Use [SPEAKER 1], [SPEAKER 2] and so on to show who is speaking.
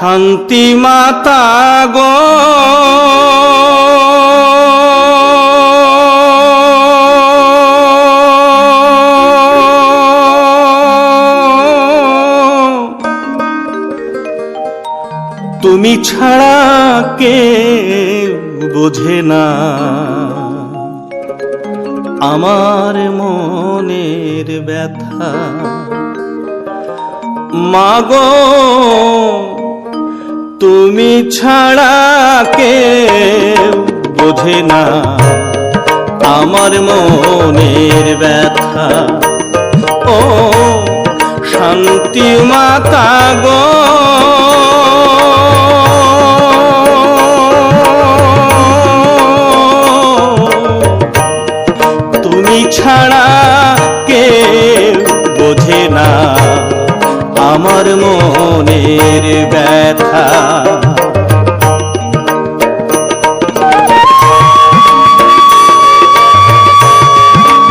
[SPEAKER 1] শান্তি মাতা গো। তুমি ছাড়া কে বোঝে না। আমার মনের ব্যথা। মাগো তুমি ছাড়া কে বোঝে না। আমার মনের ব্যথা। ও শান্তি মাতা গো। তুমি ছাড়া কে বোঝে না। আমার মনের ব্যথা।